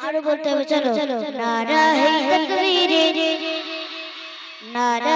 জোরে বলতে হবে চলো। নারাই তাকবীর নারাই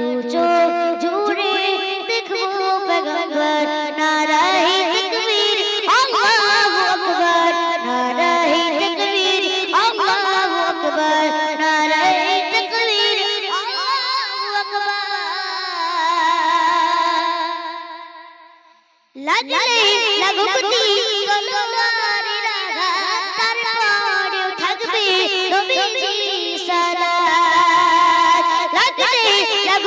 দু চোখ জুড়ে দেখব পেগম্বর নারায়ে তাকবীর আল্লাহু আকবার। আকবার। লাগলে তলোয়ারের আঘাত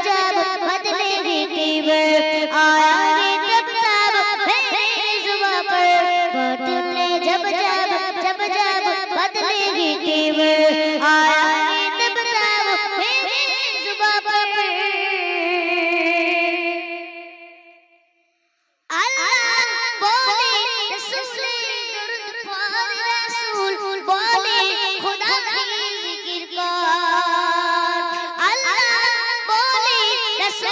Rajab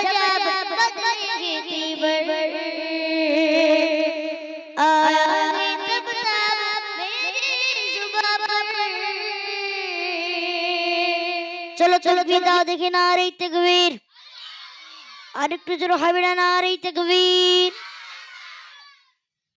जब जब बदलेगी तीवर आएंगे तब तब मेरे जुबा पर চলো চলো গিয়ে দাও দেখি না আর এই তেকবীর আরেকটু জোর হবে না না আর এই তেকবীর